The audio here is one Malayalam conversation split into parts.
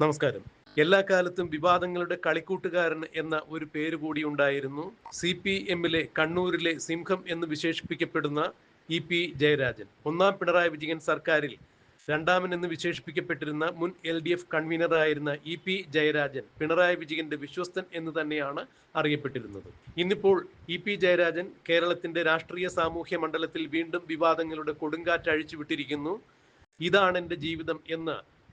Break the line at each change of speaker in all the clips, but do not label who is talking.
നമസ്കാരം. എല്ലാ കാലത്തും വിവാദങ്ങളുടെ കളിക്കൂട്ടുകാരൻ എന്ന ഒരു പേര് കൂടി ഉണ്ടായിരുന്നു. സി പി എമ്മിലെ കണ്ണൂരിലെ സിംഹം എന്ന് വിശേഷിപ്പിക്കപ്പെടുന്ന ഇ പി ജയരാജൻ. ഒന്നാം പിണറായി വിജയൻ സർക്കാരിൽ രണ്ടാമൻ എന്ന് വിശേഷിപ്പിക്കപ്പെട്ടിരുന്ന മുൻ എൽ ഡി എഫ് കൺവീനറായിരുന്ന ഇ പി ജയരാജൻ പിണറായി വിജയന്റെ വിശ്വസ്തൻ എന്ന് തന്നെയാണ് അറിയപ്പെട്ടിരുന്നത്. ഇന്നിപ്പോൾ ഇ പി ജയരാജൻ കേരളത്തിന്റെ രാഷ്ട്രീയ സാമൂഹ്യ മണ്ഡലത്തിൽ വീണ്ടും വിവാദങ്ങളുടെ കൊടുങ്കാറ്റ് അഴിച്ചുവിട്ടിരിക്കുന്നു ഇതാണ് എന്റെ ജീവിതം എന്ന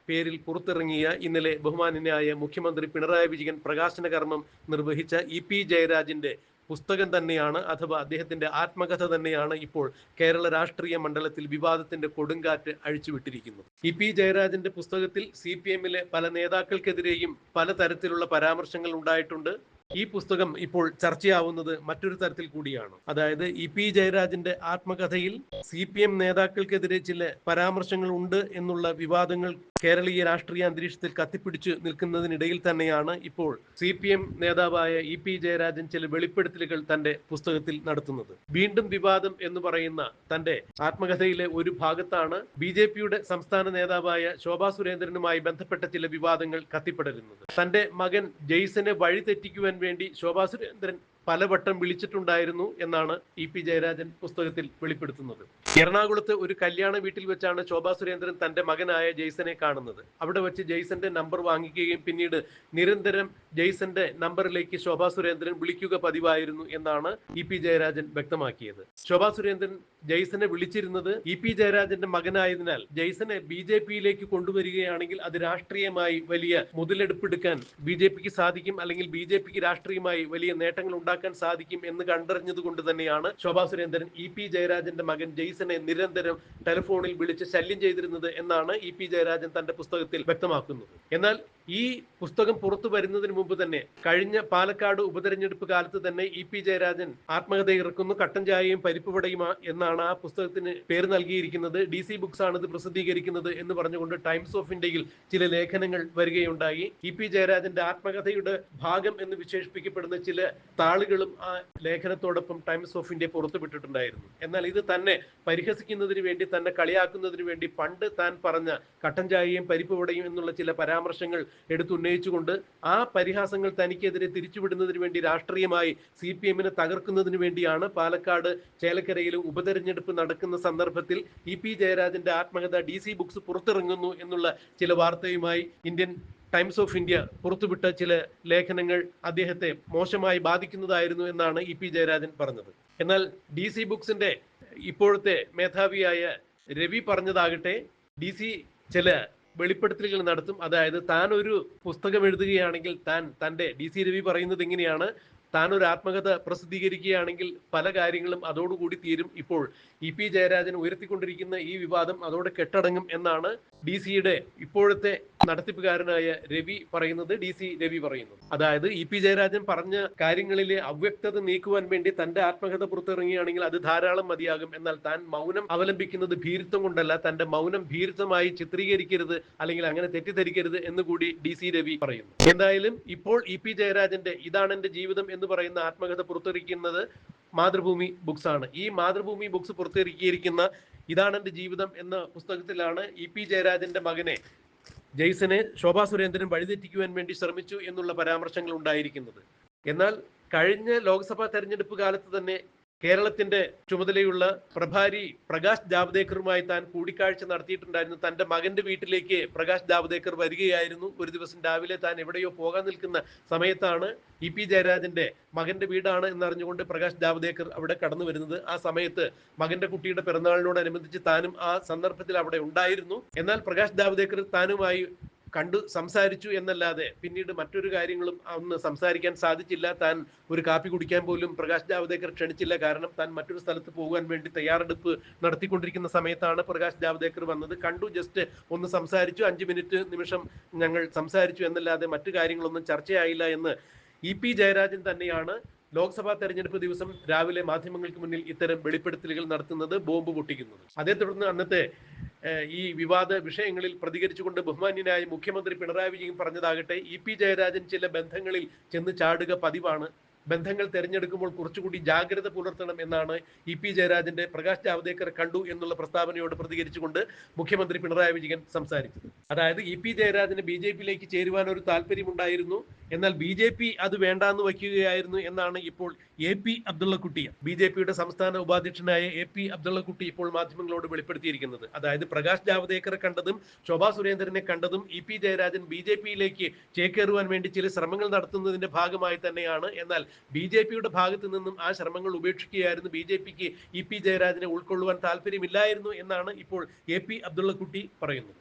പേരിൽ പുറത്തിറങ്ങിയ ഇന്നലെ ബഹുമാന്യനായ മുഖ്യമന്ത്രി പിണറായി വിജയൻ പ്രകാശന കർമ്മം നിർവഹിച്ച ഇ പി ജയരാജിന്റെ പുസ്തകം തന്നെയാണ് അഥവാ അദ്ദേഹത്തിന്റെ ആത്മകഥ തന്നെയാണ് ഇപ്പോൾ കേരള രാഷ്ട്രീയ മണ്ഡലത്തിൽ വിവാദത്തിന്റെ കൊടുങ്കാറ്റ് അഴിച്ചുവിട്ടിരിക്കുന്നത്. ഇ പി ജയരാജന്റെ പുസ്തകത്തിൽ സി പി എമ്മിലെ പല നേതാക്കൾക്കെതിരെയും പലതരത്തിലുള്ള പരാമർശങ്ങൾ ഉണ്ടായിട്ടുണ്ട്. ഈ പുസ്തകം ഇപ്പോൾ ചർച്ചയാവുന്നത് മറ്റൊരു തരത്തിൽ കൂടിയാണ്. അതായത് ഇ പി ജയരാജന്റെ ആത്മകഥയിൽ സി പി എം നേതാക്കൾക്കെതിരെ ചില പരാമർശങ്ങൾ ഉണ്ട് എന്നുള്ള വിവാദങ്ങൾ കേരളീയ രാഷ്ട്രീയ അന്തരീക്ഷത്തിൽ കത്തിപ്പിടിച്ച് നിൽക്കുന്നതിനിടയിൽ തന്നെയാണ് ഇപ്പോൾ സി പി എം നേതാവായ ഇ പി ജയരാജൻ ചില വെളിപ്പെടുത്തലുകൾ തന്റെ പുസ്തകത്തിൽ നടത്തുന്നത്. വീണ്ടും വിവാദം എന്ന് പറയുന്ന തന്റെ ആത്മകഥയിലെ ഒരു ഭാഗത്താണ് ബി ജെ പിയുടെ സംസ്ഥാന നേതാവായ ശോഭാ സുരേന്ദ്രനുമായി ബന്ധപ്പെട്ട ചില വിവാദങ്ങൾ കത്തിപ്പടരുന്നത്. തന്റെ മകൻ ജെയ്സനെ വഴിതെറ്റിക്കുവാൻ വേണ്ടി ശോഭാ സുരേന്ദ്രൻ പലവട്ടം വിളിച്ചിട്ടുണ്ടായിരുന്നു എന്നാണ് ഇ പി ജയരാജൻ പുസ്തകത്തിൽ വെളിപ്പെടുത്തുന്നത്. എറണാകുളത്ത് ഒരു കല്യാണ വീട്ടിൽ വെച്ചാണ് ശോഭാ സുരേന്ദ്രൻ തന്റെ മകനായ ജെയ്സനെ കാണുന്നത്. അവിടെ വെച്ച് ജെയ്സന്റെ നമ്പർ വാങ്ങിക്കുകയും പിന്നീട് നിരന്തരം ജെയ്സന്റെ നമ്പറിലേക്ക് ശോഭാ സുരേന്ദ്രൻ വിളിക്കുക പതിവായിരുന്നു എന്നാണ് ഇ പി ജയരാജൻ വ്യക്തമാക്കിയത്. ശോഭാ സുരേന്ദ്രൻ ജെയ്സനെ വിളിച്ചിരുന്നത് ഇ പി ജയരാജന്റെ മകനായതിനാൽ ജയ്സനെ ബി ജെ പിയിലേക്ക് കൊണ്ടുവരികയാണെങ്കിൽ അത് രാഷ്ട്രീയമായി വലിയ മുതലെടുപ്പെടുക്കാൻ ബി ജെ പിക്ക് സാധിക്കും അല്ലെങ്കിൽ ബി ജെ പിക്ക് രാഷ്ട്രീയമായി വലിയ നേട്ടങ്ങൾ ഉണ്ടാക്കാൻ സാധിക്കും എന്ന് കണ്ടറിഞ്ഞത് കൊണ്ട് തന്നെയാണ് ശോഭാ സുരേന്ദ്രൻ ഇ പി ജയരാജന്റെ മകൻ ജയ്സനെ നിരന്തരം ടെലിഫോണിൽ വിളിച്ച് ശല്യം ചെയ്തിരുന്നത് എന്നാണ് ഇ പി ജയരാജൻ തന്റെ പുസ്തകത്തിൽ വ്യക്തമാക്കുന്നത്. എന്നാൽ ഈ പുസ്തകം പുറത്തു വരുന്നതിന് മുമ്പ് തന്നെ കഴിഞ്ഞ പാലക്കാട് ഉപതെരഞ്ഞെടുപ്പ് കാലത്ത് തന്നെ ഇ പി ജയരാജൻ ആത്മകഥ ഇറക്കുന്നു കട്ടൻ ചായയും പരിപ്പുവടയും എന്നാണ് ആ പുസ്തകത്തിന് പേര് നൽകിയിരിക്കുന്നത്. ഡി സി ബുക്സ് ആണ് ഇത് പ്രസിദ്ധീകരിക്കുന്നത് എന്ന് പറഞ്ഞുകൊണ്ട് ടൈംസ് ഓഫ് ഇന്ത്യയിൽ ചില ലേഖനങ്ങൾ വരികയുണ്ടായി. ഇ പി ജയരാജന്റെ ആത്മകഥയുടെ ഭാഗം എന്ന് വിശേഷിപ്പിക്കപ്പെടുന്ന ചില താളുകളും ആ ലേഖനത്തോടൊപ്പം ടൈംസ് ഓഫ് ഇന്ത്യ പുറത്തുവിട്ടിട്ടുണ്ടായിരുന്നു എന്നാൽ ഇത് തന്നെ പരിഹസിക്കുന്നതിന് വേണ്ടി തന്നെ കളിയാക്കുന്നതിന് വേണ്ടി പണ്ട് താൻ പറഞ്ഞ കട്ടൻ ചായയും പരിപ്പുവടയും എന്നുള്ള ചില പരാമർശങ്ങൾ എടുത്തുന്നയിച്ചുകൊണ്ട് ആ പരിഹാസങ്ങൾ തനിക്കെതിരെ തിരിച്ചുവിടുന്നതിന് വേണ്ടി രാഷ്ട്രീയമായി സി പി എമ്മിനെ തകർക്കുന്നതിന് വേണ്ടിയാണ് പാലക്കാട് ചേലക്കരയിൽ ഉപതെരഞ്ഞെടുപ്പ് നടക്കുന്ന സന്ദർഭത്തിൽ ഇ പി ജയരാജന്റെ ആത്മകഥ ഡി സി ബുക്സ് പുറത്തിറങ്ങുന്നു എന്നുള്ള ചില വാർത്തയുമായി ഇന്ത്യൻ ടൈംസ് ഓഫ് ഇന്ത്യ പുറത്തുവിട്ട ചില ലേഖനങ്ങൾ അദ്ദേഹത്തെ മോശമായി ബാധിക്കുന്നതായിരുന്നു എന്നാണ് ഇ പി ജയരാജൻ പറഞ്ഞത്. എന്നാൽ ഡി സി ബുക്സിന്റെ ഇപ്പോഴത്തെ മേധാവിയായ രവി പറഞ്ഞതാകട്ടെ ഡി സി ചില വെളിപ്പെടുത്തലുകൾ നടത്തും. അതായത് താൻ ഒരു പുസ്തകം എഴുതുകയാണെങ്കിൽ താൻ തന്റെ ഡി സി രവി പറയുന്നത് ഇങ്ങനെയാണ്. താൻ ഒരു ആത്മകഥ പ്രസിദ്ധീകരിക്കുകയാണെങ്കിൽ പല കാര്യങ്ങളും അതോടുകൂടി തീരും. ഇപ്പോൾ ഇ പി ജയരാജൻ ഉയർത്തിക്കൊണ്ടിരിക്കുന്ന ഈ വിവാദം അതോടെ കെട്ടടങ്ങും എന്നാണ് ഡി സിയുടെ ഇപ്പോഴത്തെ നടത്തിപ്പുകാരനായ രവി പറയുന്നത്. ഡി സി രവി പറയുന്നത് അതായത് ഇ പി ജയരാജൻ പറഞ്ഞ കാര്യങ്ങളിലെ അവ്യക്തത നീക്കുവാൻ വേണ്ടി തന്റെ ആത്മകഥ പുറത്തിറങ്ങുകയാണെങ്കിൽ അത് ധാരാളം മതിയാകും. എന്നാൽ താൻ മൗനം അവലംബിക്കുന്നത് ഭീരുത്വം കൊണ്ടല്ല. തന്റെ മൗനം ഭീരുത്വമായി ചിത്രീകരിക്കരുത് അല്ലെങ്കിൽ അങ്ങനെ തെറ്റിദ്ധരിക്കരുത് എന്ന് കൂടി ഡി സി രവി പറയുന്നു. എന്തായാലും ഇപ്പോൾ ഇ പി ജയരാജന്റെ ഇതാണ് എന്റെ ജീവിതം എന്ന് പറയുന്ന ആത്മകഥ പുറത്തിറക്കുന്നത് മാതൃഭൂമി ബുക്സ് ആണ്. ഈ മാതൃഭൂമി ബുക്സ് പുറത്തിറക്കിയിരിക്കുന്ന ഇതാണ് എന്റെ ജീവിതം എന്ന പുസ്തകത്തിലാണ് ഇ പി ജയരാജന്റെ മകനെ ജെയ്സനെ ശോഭാ സുരേന്ദ്രൻ വഴിതെറ്റിക്കുവാൻ വേണ്ടി ശ്രമിച്ചു എന്നുള്ള പരാമർശങ്ങൾ ഉണ്ടായിരിക്കുന്നത്. എന്നാൽ കഴിഞ്ഞ ലോക്സഭാ തെരഞ്ഞെടുപ്പ് കാലത്ത് തന്നെ കേരളത്തിന്റെ ചുമതലയുള്ള പ്രഭാരി പ്രകാശ് ജാവ്ദേക്കറുമായി താൻ കൂടിക്കാഴ്ച നടത്തിയിട്ടുണ്ടായിരുന്നു. തന്റെ മകന്റെ വീട്ടിലേക്ക് പ്രകാശ് ജാവ്ദേക്കർ വരികയായിരുന്നു. ഒരു ദിവസം രാവിലെ താൻ എവിടെയോ പോകാൻ നിൽക്കുന്ന സമയത്താണ് ഇ പി ജയരാജന്റെ മകന്റെ വീടാണ് എന്നറിഞ്ഞുകൊണ്ട് പ്രകാശ് ജാവ്ദേക്കർ അവിടെ കടന്നു വരുന്നത്. ആ സമയത്ത് മകന്റെ കുട്ടിയുടെ പിറന്നാളിനോടനുബന്ധിച്ച് താനും ആ സന്ദർഭത്തിൽ അവിടെ ഉണ്ടായിരുന്നു. എന്നാൽ പ്രകാശ് ജാവ്ദേക്കർ താനുമായി കണ്ടു സംസാരിച്ചു എന്നല്ലാതെ പിന്നീട് മറ്റൊരു കാര്യങ്ങളും അന്ന് സംസാരിക്കാൻ സാധിച്ചില്ല. താൻ ഒരു കാപ്പി കുടിക്കാൻ പോലും പ്രകാശ് ജാവ്ദേക്കർ ക്ഷണിച്ചില്ല. കാരണം താൻ മറ്റൊരു സ്ഥലത്ത് പോകാൻ വേണ്ടി തയ്യാറെടുപ്പ് നടത്തിക്കൊണ്ടിരിക്കുന്ന സമയത്താണ് പ്രകാശ് ജാവ്ദേക്കർ വന്നത്. കണ്ടു ജസ്റ്റ് ഒന്ന് സംസാരിച്ചു. അഞ്ച് മിനിറ്റ് നിമിഷം ഞങ്ങൾ സംസാരിച്ചു എന്നല്ലാതെ മറ്റു കാര്യങ്ങളൊന്നും ചർച്ചയായില്ല എന്ന് ഇ പി ജയരാജൻ തന്നെയാണ് ലോക്സഭാ തെരഞ്ഞെടുപ്പ് ദിവസം രാവിലെ മാധ്യമങ്ങൾക്ക് മുന്നിൽ ഇത്തരം വെളിപ്പെടുത്തലുകൾ നടത്തുന്നത് ബോംബ് പൊട്ടിക്കുന്നത്. അതേ തുടർന്ന് അന്നത്തെ ഈ വിവാദ വിഷയങ്ങളിൽ പ്രതികരിച്ചുകൊണ്ട് ബഹുമാന്യനായ മുഖ്യമന്ത്രി പിണറായി വിജയൻ പറഞ്ഞതാകട്ടെ ഇ പി ജയരാജൻ ചില ബന്ധങ്ങളിൽ ചെന്ന് ചാടുക പതിവാണ്. ബന്ധങ്ങൾ തിരഞ്ഞെടുക്കുമ്പോൾ കുറച്ചുകൂടി ജാഗ്രത പുലർത്തണം എന്നാണ് ഇ പി ജയരാജന്റെ പ്രകാശ് ജാവ്ദേക്കർ കണ്ടു എന്നുള്ള പ്രസ്താവനയോട് പ്രതികരിച്ചുകൊണ്ട് മുഖ്യമന്ത്രി പിണറായി വിജയൻ സംസാരിച്ചത്. അതായത് ഇ പി ജയരാജന് ബി ജെ പിയിലേക്ക് ചേരുവാൻ ഒരു താല്പര്യമുണ്ടായിരുന്നു എന്നാൽ ബി ജെ പി അത് വേണ്ടാന്ന് വയ്ക്കുകയായിരുന്നു എന്നാണ് ഇപ്പോൾ A P Abdullakutty B J പിയുടെ സംസ്ഥാന ഉപാധ്യക്ഷനായ എ പി അബ്ദുള്ളക്കുട്ടി ഇപ്പോൾ മാധ്യമങ്ങളോട് വെളിപ്പെടുത്തിയിരിക്കുന്നത്. അതായത് പ്രകാശ് ജാവ്ദേക്കറെ കണ്ടതും ശോഭാ സുരേന്ദ്രനെ കണ്ടതും E P Jayarajan B J പിയിലേക്ക് ചേക്കേറുവാൻ വേണ്ടി ചില ശ്രമങ്ങൾ നടത്തുന്നതിന്റെ ഭാഗമായി തന്നെയാണ്. എന്നാൽ ബി ജെ പിയുടെ ഭാഗത്തു നിന്നും ആ ശ്രമങ്ങൾ ഉപേക്ഷിക്കുകയായിരുന്നു. ബി ജെ പിക്ക് ഇ പി ജയരാജനെ ഉൾക്കൊള്ളുവാൻ താല്പര്യമില്ലായിരുന്നു എന്നാണ് ഇപ്പോൾ എ പി അബ്ദുള്ളക്കുട്ടി പറയുന്നത്.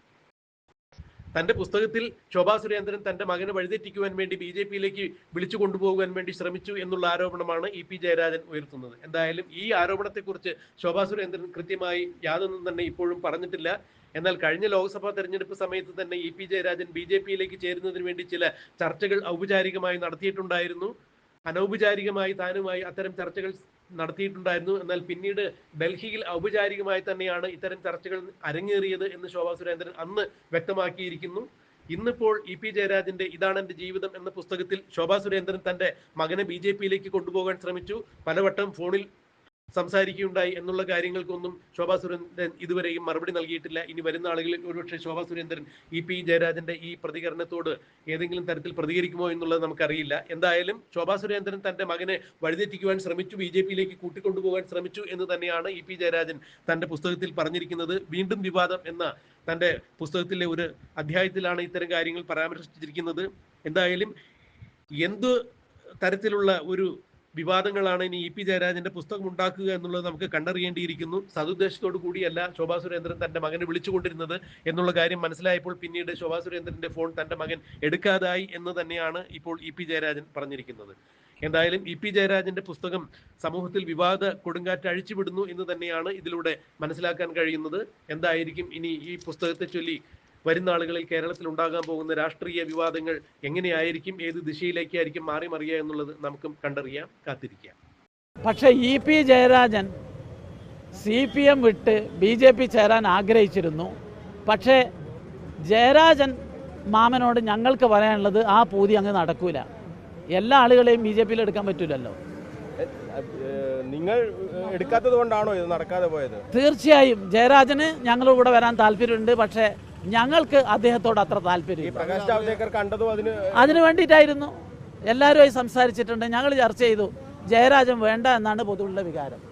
തന്റെ പുസ്തകത്തിൽ ശോഭാ സുരേന്ദ്രൻ തന്റെ മകനെ വഴിതെറ്റിക്കുവാൻ വേണ്ടി ബി ജെ പിയിലേക്ക് വിളിച്ചു കൊണ്ടുപോകാൻ വേണ്ടി ശ്രമിച്ചു എന്നുള്ള ആരോപണമാണ് ഇ പി ജയരാജൻ ഉയർത്തുന്നത്. എന്തായാലും ഈ ആരോപണത്തെക്കുറിച്ച് ശോഭാ സുരേന്ദ്രൻ കൃത്യമായി യാതൊന്നും തന്നെ ഇപ്പോഴും പറഞ്ഞിട്ടില്ല. എന്നാൽ കഴിഞ്ഞ ലോക്സഭാ തെരഞ്ഞെടുപ്പ് സമയത്ത് തന്നെ E P Jayarajan B J പിയിലേക്ക് ചേരുന്നതിന് വേണ്ടി ചില ചർച്ചകൾ ഔപചാരികമായി നടത്തിയിട്ടുണ്ടായിരുന്നു. അനൗപചാരികമായി താനുമായി അത്തരം ചർച്ചകൾ നടത്തിയിട്ടുണ്ടായിരുന്നു. എന്നാൽ പിന്നീട് ഡൽഹിയിൽ ഔപചാരികമായി തന്നെയാണ് ഇത്തരം ചർച്ചകൾ അരങ്ങേറിയത് എന്ന് ശോഭാ സുരേന്ദ്രൻ അന്ന് വ്യക്തമാക്കിയിരിക്കുന്നു. ഇന്നിപ്പോൾ ഇ പി ജയരാജന്റെ ഇതാണ് എന്റെ ജീവിതം എന്ന പുസ്തകത്തിൽ ശോഭാ സുരേന്ദ്രൻ തന്റെ മകനെ ബി ജെ പിയിലേക്ക് കൊണ്ടുപോകാൻ ശ്രമിച്ചു. പലവട്ടം ഫോണിൽ സംസാരിക്കുകയുണ്ടായി എന്നുള്ള കാര്യങ്ങൾക്കൊന്നും ശോഭാ സുരേന്ദ്രൻ ഇതുവരെയും മറുപടി നൽകിയിട്ടില്ല. ഇനി വരുന്ന ആളുകളിൽ ഒരുപക്ഷെ ശോഭാ സുരേന്ദ്രൻ ഇ പി ജയരാജന്റെ ഈ പ്രതികരണത്തോട് ഏതെങ്കിലും തരത്തിൽ പ്രതികരിക്കുമോ എന്നുള്ളത് നമുക്കറിയില്ല. എന്തായാലും ശോഭാ സുരേന്ദ്രൻ തന്റെ മകനെ വഴിതെറ്റിക്കുവാൻ ശ്രമിച്ചു ബി ജെ പിയിലേക്ക് കൂട്ടിക്കൊണ്ടുപോകാൻ ശ്രമിച്ചു എന്ന് തന്നെയാണ് ഇ പി ജയരാജൻ തന്റെ പുസ്തകത്തിൽ പറഞ്ഞിരിക്കുന്നത്. വീണ്ടും വിവാദം എന്ന തന്റെ പുസ്തകത്തിലെ ഒരു അധ്യായത്തിലാണ് ഇത്തരം കാര്യങ്ങൾ പരാമർശിച്ചിരിക്കുന്നത്. എന്തായാലും എന്ത് തരത്തിലുള്ള ഒരു വിവാദങ്ങളാണ് ഇനി ഇ പി ജയരാജന്റെ പുസ്തകം ഉണ്ടാക്കുക എന്നുള്ളത് നമുക്ക് കണ്ടറിയേണ്ടിയിരിക്കുന്നു. സതുദ്ദേശത്തോടു കൂടിയല്ല ശോഭാ സുരേന്ദ്രൻ തന്റെ മകനെ വിളിച്ചുകൊണ്ടിരുന്നത് എന്നുള്ള കാര്യം മനസ്സിലായപ്പോൾ പിന്നീട് ശോഭാ സുരേന്ദ്രന്റെ ഫോൺ തന്റെ മകൻ എടുക്കാതായി എന്ന് തന്നെയാണ് ഇപ്പോൾ ഇ പി ജയരാജൻ പറഞ്ഞിരിക്കുന്നത്. എന്തായാലും ഇ പി ജയരാജന്റെ പുസ്തകം സമൂഹത്തിൽ വിവാദ കൊടുങ്കാറ്റ് അഴിച്ചുവിടുന്നു എന്ന് തന്നെയാണ് ഇതിലൂടെ മനസ്സിലാക്കാൻ കഴിയുന്നത്. എന്തായിരിക്കും ഇനി ഈ പുസ്തകത്തെ ചൊല്ലി വരുന്ന ആളുകളിൽ കേരളത്തിൽ ഉണ്ടാകാൻ പോകുന്ന രാഷ്ട്രീയ വിവാദങ്ങൾ എങ്ങനെയായിരിക്കും ഏത് ദിശയിലേക്കായിരിക്കും മാറി മറിയുക എന്നുള്ളത് നമുക്കും കണ്ടറിയാം കാത്തിരിക്കാം.
പക്ഷേ E P Jayarajan C P M വിട്ട് ബി ജെ പി ചേരാൻ ആഗ്രഹിച്ചിരുന്നു. പക്ഷേ ജയരാജൻ മാമനോട് ഞങ്ങൾക്ക് പറയാനുള്ളത് ആ പൂതി അങ്ങ് നടക്കൂല. എല്ലാ ആളുകളെയും ബി ജെ പിയിൽ എടുക്കാൻ പറ്റൂലല്ലോ.
നിങ്ങൾ എടുക്കാത്തത് കൊണ്ടാണോ ഇത് നടക്കാതെ പോയത്?
തീർച്ചയായും ജയരാജന് ഞങ്ങളുടെ കൂടെ വരാൻ താല്പര്യമുണ്ട്. പക്ഷേ ഞങ്ങൾക്ക് അദ്ദേഹത്തോട് അത്ര താല്പര്യം അതിനു വേണ്ടിയിട്ടായിരുന്നു. എല്ലാവരുമായി സംസാരിച്ചിട്ടുണ്ട്. ഞങ്ങൾ ചർച്ച ചെയ്തു. ജയരാജൻ വേണ്ട എന്നാണ് പൊതുവുള്ള വികാരം.